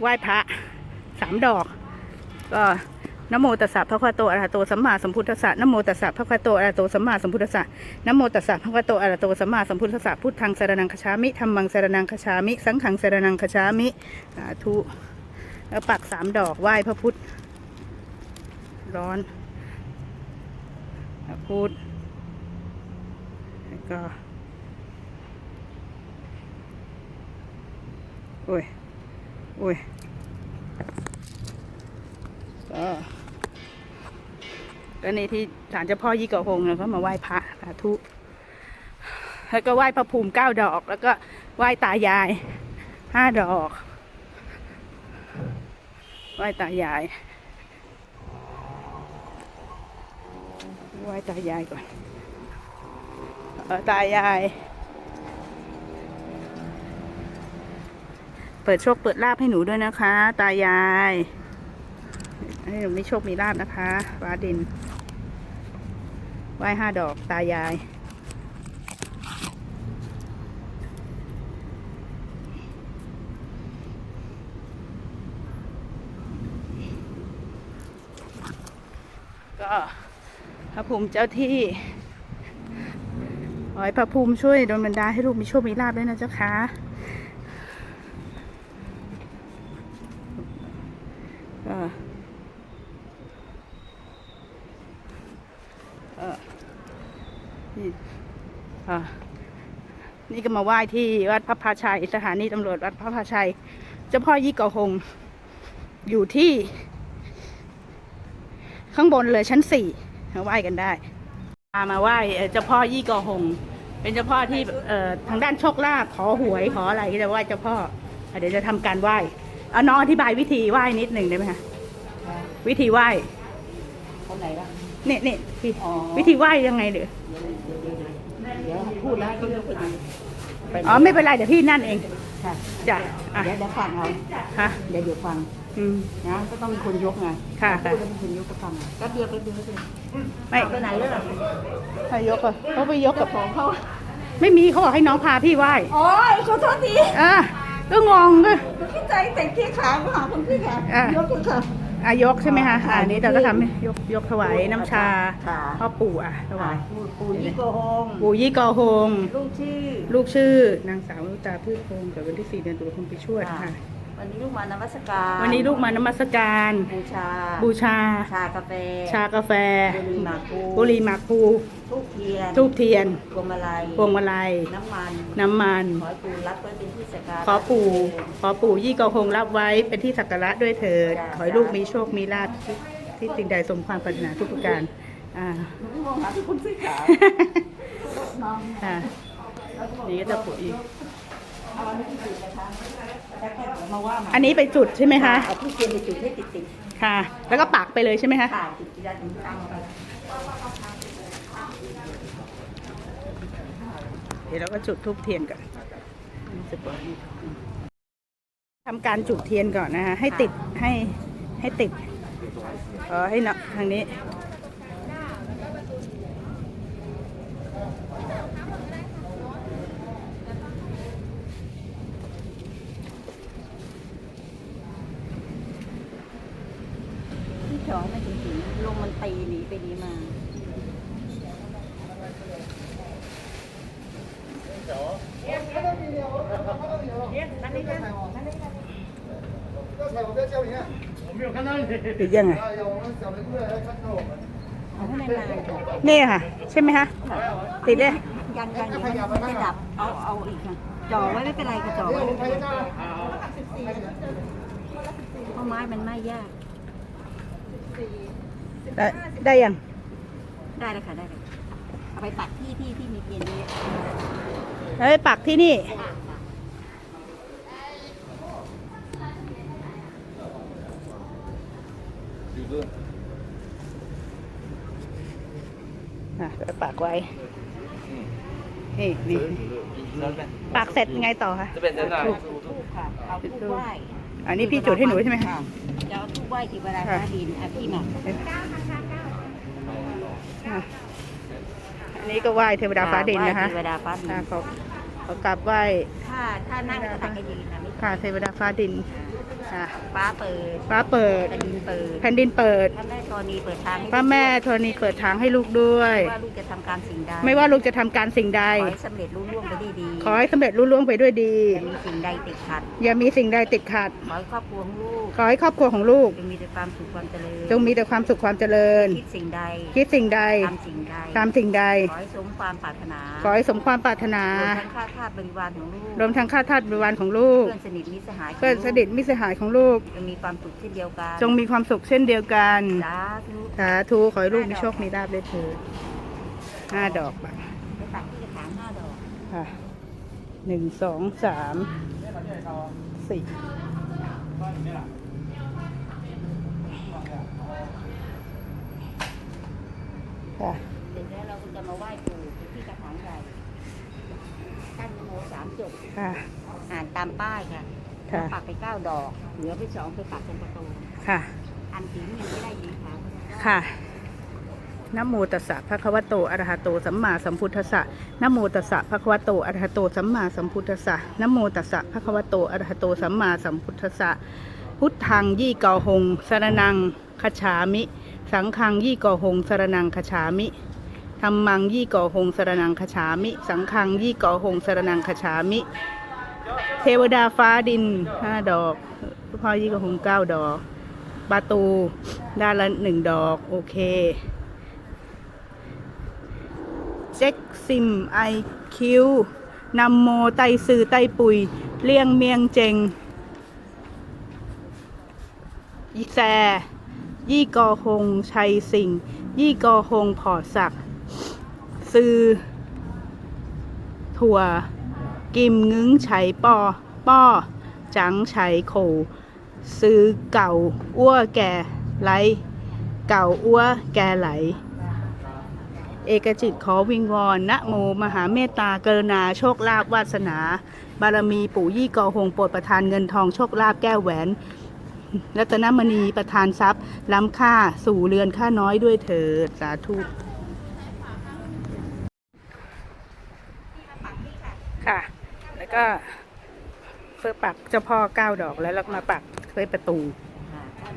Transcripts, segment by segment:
ไหว้พระสามดอก ก็นโมตัสสะพระคะวะโตอะระหะโตสัมมาสัมพุทธัสสะนโมตัสสะพระคะวะโตอะระหะโตสัมมาสัมพุทธัสสะนโมตัสสะพระคะวะโตอะระหะโตสัมมาสัมพุทธัสสะพุทธังสรนังคชามิธรรมังสรนังคชามิ สังฆังสรนังคชามิสาธุแล้วปักสามดอกไหว้พระพุทธ ร้อนพระพุทธแล้วก็โอ้ย อ้ยก็ก็ในที่ศาลเจ้าพ่อยี่เกาหงแล้วก็มาไหว้พระสาธุแล้วก็ไหว้พระภูมิเก้าดอก แล้วก็ไหว้ตายายห้าดอกไหว้ตายายไหว้ตายายก่อนเออตายาย เปิดโชคเปิดลาบให้หนูด้วยนะคะ ตายาย ให้หนูมีโชคมีลาบนะคะฟ้าดินไหว้ห้าดอกตายาย ก็พระภูมิเจ้าที่ขอให้พระภูมิช่วยดลบันดาให้ลูกมีโชคมีลาบด้วยนะเจ้าค่ะก็เอ่อนี่อ่า นี่ก็มาไหว้ที่วัดพระพาชัย สถานีตำรวจวัดพระพาชัย เจ้าพ่อยี่เกาหง อยู่ที่ ข้างบนเลยชั้นสี่มาไหว้กันได้พามาไหว้เอ่อเจ้าพ่อยี่กอหง เป็นเจ้าพ่อที่เอ่อทางด้านโชคลาภขอหวยขออะไรก็จะไหว้เจ้าพ่ออะเดี๋ยวจะทำการไหว้เอาน้องอธิบายวิธีไหว้นิดหนึ่งได้ไหมคะวิธีไหว้คนไหนล่ะเนี่ยเนี่ยพี่อ๋อวิธีไหว้ยังไงเดี๋ยว เดี๋ยวพูดแล้วก็ยกไปดูไปอ๋อไม่เป็นไรเดี๋ยวพี่นั่นเองค่ะจ้ะอะเดี๋ยวเดี๋ยวฟังเอาฮะเดี๋ยวเดี๋ยวฟังอืมนะก็ต้องมีคนยกไงค่ะค่ะพูดแล้วมีคนยกก็ฟังแป๊บเดียวแป๊บเดียวแป๊บเดียวไม่เอาไปไหนเลยเหรอใครยกอะเขาไปยกกับของเขาไม่มีเขาบอกให้น้องพาพี่ไหว้โอ้ยขอโทษทีอะก็งงเลยคิดใจแต่ที่ขาก็หาคนที่ขาอะยกคุณค่ะอายกใช่ไหมคะค่ะอะอันนี้เราก็ทำให้ยกยกถวายน้ำชาค่ะพ่อปู่อะถวายปูปูยี่โกหงปู่ยี่กอโฮง ลูกชื่อ ลูกชื่อ นางสาวนุตาพืชพงศ์เกิดวันที่ 4 เดือนตุลาคมปีชวดค่ะ วันนี้ลูกมานมัสการวันนี้ลูกมานมัสการ บูชา บูชา ชากาแฟ ชากาแฟ บุหรี่หมากภูบุหรี่หมากภูทูบเทียนทูบเทียนพวงมาลัยพวงมาลัย น้ำมัน น้ำมัน ขอให้ปู่รับไว้เป็นที่สักการะขอปู่ขอปู่ยี่กอโฮงรับไว้เป็นที่สักการะด้วยเถิดจ้ะขอให้ลูกมีโชค มีลาภที่ที่สิ่งใดสมความปรารถนาทุกประการ อ่ามองหาที่คุณซื้อขาวค่ะนี่ก็จะปุ๋ยเอา อันนี้ที่จุดนะคะแล้วแค่มาว่ามาอันนี้ไปจุดใช่ไหมคะเอาที่เทียนไปจุดให้ติดติดค่ะ แล้วก็ปักไปเลยใช่ไหมคะๆค่ะติดที่ด้านข้างไปเดี๋ยวเราก็จุดทูบเทียนก่อนจะบอกนี่ทำการจุดเทียนก่อนนะคะให้ติดให้ให้ติดเออให้เนาะทางนี้ องไม่ถึงถึงลมมันตีหนีไปหนีมาติดยังไงนี่ค่ะ ใช่ไหมคะติดเลยยังยังเดี๋ยวมันจะดับเอาเอาอีกค่ะจ่อไว้ไม่เป็นไรค่ะจ่อไว้ไม่เป็นไรเพราะไม้มันไม้ยาก ได้ได้ยัง ได้เลยค่ะได้เลยเอาไปปักที่ที่ที่มีเทียนเยอะแล้วไปปักที่นี่อะเดี๋ยวปักไว้นี่นี่ปักเสร็จไงต่อคะ จะเป็นยังไงทูบค่ะเอาทูบไหว้ อันนี้พี่จุดให้หนูใช่ไหมคะ ค่ะจะ เอาทูบไหว้ที่เวลาฟ้าดินอะพี่หมักอะอันนี้ก็ไหว้เทวดาฟ้าดินนะคะไหว้เทวดาฟ้าดินค่ะเขาเขากราบไหว้ถ้าถ้านั่งก็ตักให้ยืนนะไม่ค่ะเทวดาฟ้าดินใช่ค่ะฟ้าเปิดฟ้าเปิดแผ่นดินเปิดแผ่นดินเปิดพระแม่ธรณีเปิดทางให้พระแม่ธรณีเปิดทางให้ลูกด้วยว่าลูกจะทำการสิ่งใดไม่ว่าลูกจะทำการสิ่งใดขอให้สำเร็จรุ่ล่วงไปได้ดี ขอให้สำเร็จรุ่ล่วงไปด้วยดี อย่ามีสิ่งใดติดขัด อย่ามีสิ่งใดติดขัด ขอให้ครอบครัวของลูกขอให้ครอบครัวของลูก จงมีแต่ความสุขความเจริญจงมีแต่ความสุขความเจริญ คิดสิ่งใดคิดสิ่งใด ทำสิ่งใดตามสิ่งใด ขอให้สมความปรารถนาขอให้สมความปรารถนา รวมทั้งข้าทาสบริวารของลูกรวมทั้งข้าทาสบริวารของลูก เพื่อนสนิทมิตรสหายของเพื่อนสนิทมิตรสหายของลูก จงมีความสุขเช่นเดียวกันจงมีความสุขเช่นเดียวกัน สาธุสาธุขอให้ลูกมีโชคมีลาภด้วยเถิดห้าดอกบัตรไปตักที่กระถางห้าดอกค่ะ หนึ่งสองสามสี่ค่ะเสร็จแล้วเราก็จะมาไหว้ปู่ที่กระถางใหญ่ตั้งนโมสามจบค่ะ อ่านตามป้ายค่ะค่ะปักไปเก้าดอก เหลือไปสองไปปักตรงประตูค่ะ อันสีนี่ยังไม่ได้ยีขาวค่ะ นโมตัสสะภะคะวะโตอะระหะโตสัมมาสัมพุทธัสสะนโมตัสสะภะคะวะโตอะระหะโตสัมมาสัมพุทธัสสะนโมตัสสะภะคะวะโตอะระหะโตสัมมาสัมพุทธัสสะพุทธังยี่กอหงสารนังคฉามิ สังฆังยี่กอหงสารนังคฉามิธรรมังยี่กอหงสารนังคฉามิ สังฆังยี่กอหงสารนังคฉามิ เทวดาฟ้าดินห้าดอกพ่อยี่กอหงเก้าดอกประตูด้านละหนึ่งดอก โอเค เจ็กซิมไอคิวนำโมไตซือไตปุย เลี่ยงเมียงเจงยี่แซ ยี่กอหง ชัยสิง ยี่กอหงผอศักซือ ถั่ว กิมงึ้งไฉปอ ป้อ จังไฉโขซื้อเก่า อ้วแก่ไหล เก่าอ้วแก่ไหล เอกจิตขอวิงวอนนะโมมหาเมตตากรุณาโชคลาภวาสนา บารมีปู่ยี่กอหงโปรดประทานเงินทองโชคลาภแก้วแหวนรัตนมณีประทานทรัพย์ ล้ำค่าสู่เรือนค่าน้อยด้วยเถิดสาธุค่ะ แล้วก็เพื่อปักเจ้าพ่อเก้าดอกแล้วเราก็มาปักเพื่อประตู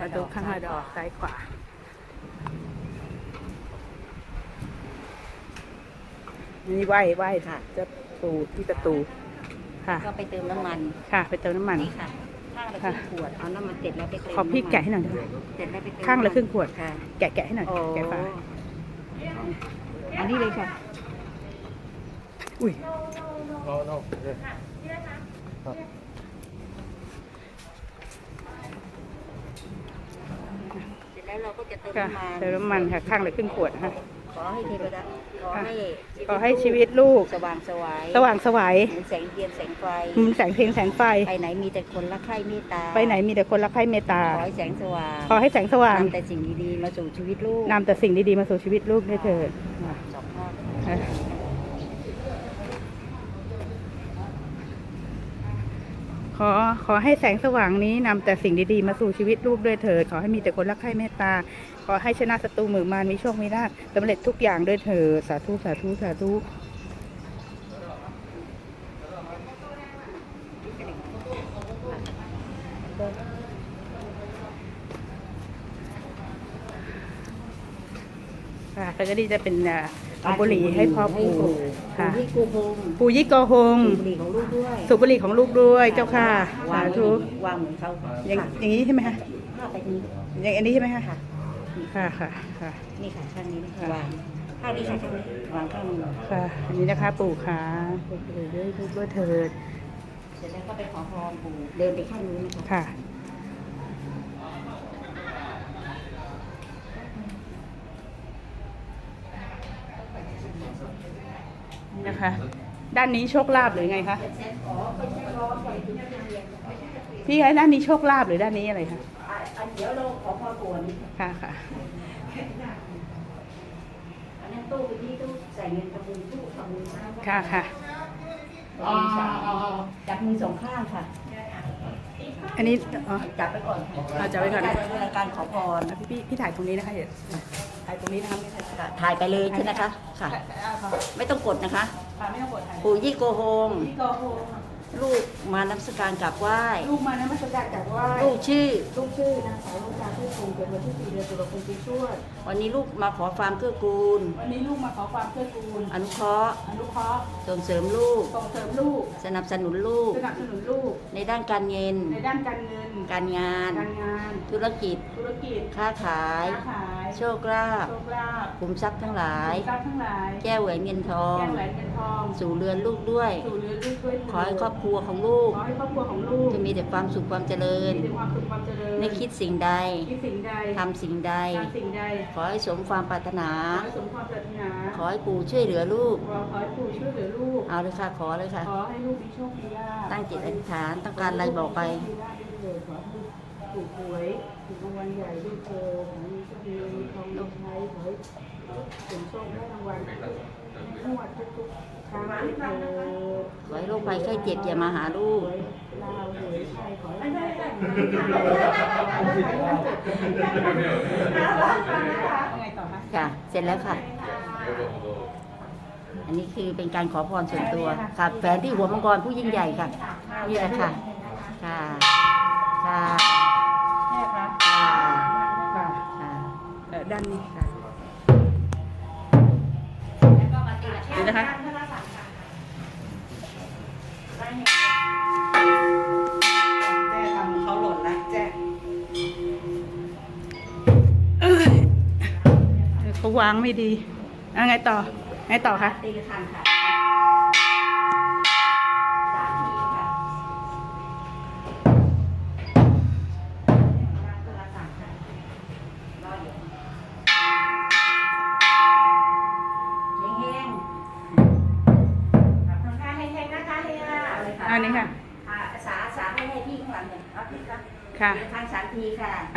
ประตูข้างละดอกซ้ายขวา นี่ไหว้ไหว้ค่ะเจะปูที่ประตูค่ะ ก็ไปเติมน้ำมันค่ะ ไปเติมน้ำมัน นี่ค่ะข้างละครึ่งขวดเอาน้ำมันเสร็จแล้วไปเติมขอพี่แกะให้หน่อยได้ไหมเสร็จแล้วไปเติมข้างละครึ่งขวดค่ะแกะแกะให้หน่อยโอ้แกะฝาอันนี้เลยค่ะ อุ้ยเสร็จแล้วเราก็จะเติมค่ะน้ำมันเติมน้ำมันค่ะ ข้างละครึ่งขวดนะคะขอให้เทวดา ขอให้ขอให้ชีวิตลูก สว่างสวายสว่างสวัยเหมือนแสงเทียนแสงไฟมีแสงเพลงแสงไฟ ไปไหนมีแต่คนรักใคร่เมตตาไปไหนมีแต่คนรักใคร่เมตตา ขอให้แสงสว่างขอให้แสงสว่างนำแต่สิ่งดีๆมาสู่ชีวิตลูกนำแต่สิ่งดีๆมาสู่ชีวิตลูกด้วยเถิดสองข้าง ค่ะ ขอขอให้แสงสว่างนี้นำแต่สิ่งดีๆ มาสู่ชีวิตลูกด้วยเถิด ขอให้มีแต่คนรักใคร่เมตตา ขอให้ชนะศัตรูมือมารมีโชคมีลาภสำเร็จทุกอย่างด้วยเถิด สาธุ สาธุ สาธุค่ะแล้วก็นี่จะเป็นอ่า เอาบุหรี่ให้พ่อปู่ค่ะปู่ที่กูพงปู่ยี่โกหงบุหรี่ของลูกด้วยสูบบุหรี่ของลูกด้วยเจ้าค่ะวาสางไว้ธุวางเหมือนเขาอย่างค่ะอย่างนี้ใช่ไหมคะผ้าไปนี้อย่างอันนี้ใช่ไหมคะค่ะค่ะค่ะค่ะนี่ค่ะข้างนี้นะค่ะวางข้างนี้ค่ะข้างนี้วางข้างนี้ค่ะอันนี้นะคะปู่ค่ะปู่เถิดด้วยลูกด้วยเถิดเสร็จแล้วก็ไปขอพรปู่เดินไปข้างนู้นนะคะค่ะ นี่นะคะ ด้านนี้โชคลาภหรือไงคะพี่คะด้านนี้โชคลาภหรือด้านนี้อะไรคะอะอันเดี๋ยวเราขอพรปู่อันนี้ค่ะค่ะอันนั้นตู้ไปที่ตู้ใส่เงินทำบุญตู้ทำบุญสร้างค่ะค่ะจับมือสองข้างค่ะ อันนี้อ๋อจับไปก่อนค่ะอ่าจับไว้ก่อนรรายการขอพรพี่พี่พี่ถ่ายตรงนี้นะคะเดี๋ยวถ่ายตรงนี้นะคะไม่ใช่ค่ะถ่ายไปเลยใช่ไหมคะค่ะถ่ายอ่าค่ะ ไม่ต้องกดนะคะ ค่ะไม่ต้องกดถ่ายปู่ยี่โกโฮง พี่โกโฮ ลูกมานมัสการกราบไหว้ลูกมานมัสการจากไหว้ลูกชื่อลูกชื่อนางสาวลูกจาผู้คงเป็นวันที่สี่เดือนตุลาคมปีชวดวันนี้ลูกมาขอความเกื้อกูล วันนี้ลูกมาขอความเกื้อกูล อนุเคราะห์อนุเคราะห์ส่งเสริมลูก ส่งเสริมลูก สนับสนุนลูก สนับสนุนลูก ในด้านการเงิน ในด้านการเงิน การงาน การงาน ธุรกิจ ธุรกิจ ค้าขาย ค้าขาย โชคลาภโชคลาภขุมทรัพย์ทั้งหลาย ทรัพย์ทั้งหลายแก้วแหวนเงินทอง แก้วแหวนเงินทองสู่เรือนลูกด้วย สู่เรือนลูกด้วยขอให้ครอบครัวของลูก ขอให้ครอบครัวของลูกจะมีแต่ความสุขความเจริญมีแต่ความสุขความเจริญในคิดสิ่งใดคิดสิ่งใดทำสิ่งใด ทำสิ่งใดขอให้สมความปรารถนา ขอให้สมความปรารถนาขอให้ปู่ช่วยเหลือลูก ขอให้ปู่ช่วยเหลือลูก เอาเลยค่ะขอเลยค่ะ ขอให้ลูกมีโชคมีลาภตั้งจิตอธิษฐานต้องการอะไรบอกไปมีลาภด้วยเถิดขอให้ถูกหวยถูกรางวัลใหญ่ด้วยเถิดขอให้มีโชคมีเงินทองมีใช้ขอให้ เป็นโชคได้รางวัลทุกงวดทุกๆครั้งด้วยเถิดขอให้โรคภัยไข้เจ็บอย่ามาหาลูกหวยลาวหวยไทยขอให้ได้ไงต่อคะค่ะ เสร็จแล้วค่ะ อันนี้คือเป็นการขอพรส่วนตัวค่ะแฝนที่หัวมังกรผู้ยิ่งใหญ่ค่ะ นี่แหละค่ะ ค่ะค่ะ นะคะแจ้ทำเขาหล่นแล้วแจ้เอ้ยเขาวางไม่ดีอะไงต่อ ไงต่อคะตีละครั้งค่ะ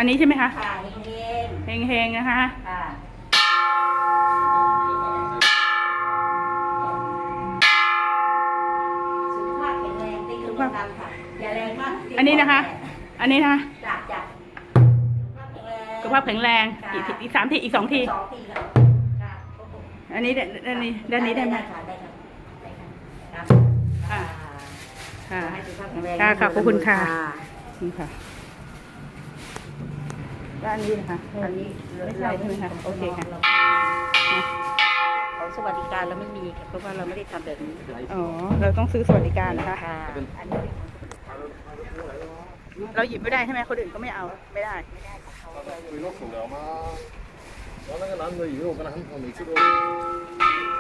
อันนี้ใช่ไหมคะ ค่ะเฮงเฮงๆนะคะ ๆค่ะสุขภาพแข็งแรงตีขึ้นดังค่ะอย่าแรงมากตีอันนี้นะคะ อันนี้นะคะจับจับสุขภาพแข็งแรงอีกอีกสามทีอีกสองที สองทีค่ะค่ะอันนี้ด้ด้านนี้ด้านนี้ได้ไหม ค่ะได้ค่ะได้ค่ะครับค่ะ ค่ะให้สุขภาพแข็งแรงค่ะค่ะขอบคุณค่ะ นี่ค่ะ ด้านนี้นะคะอันนี้ไม่ใช่ใช่ไหมคะโอเคค่ะของสวัสดิการเราไม่มีค่ะเพราะว่าเราไม่ได้ทำแบบนี้อ๋อเราต้องซื้อสวัสดิการนะคะเราหยิบไม่ได้ใช่ไหมคนอื่นก็ไม่เอาไม่ได้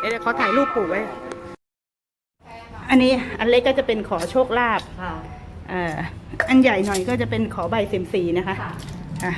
เอ๊ะเขาถ่ายรูปปู่ไว้ อันนี้อันเล็กก็จะเป็นขอโชคลาภอ่าอันใหญ่หน่อยก็จะเป็นขอใบเซมสีนะคะ อะ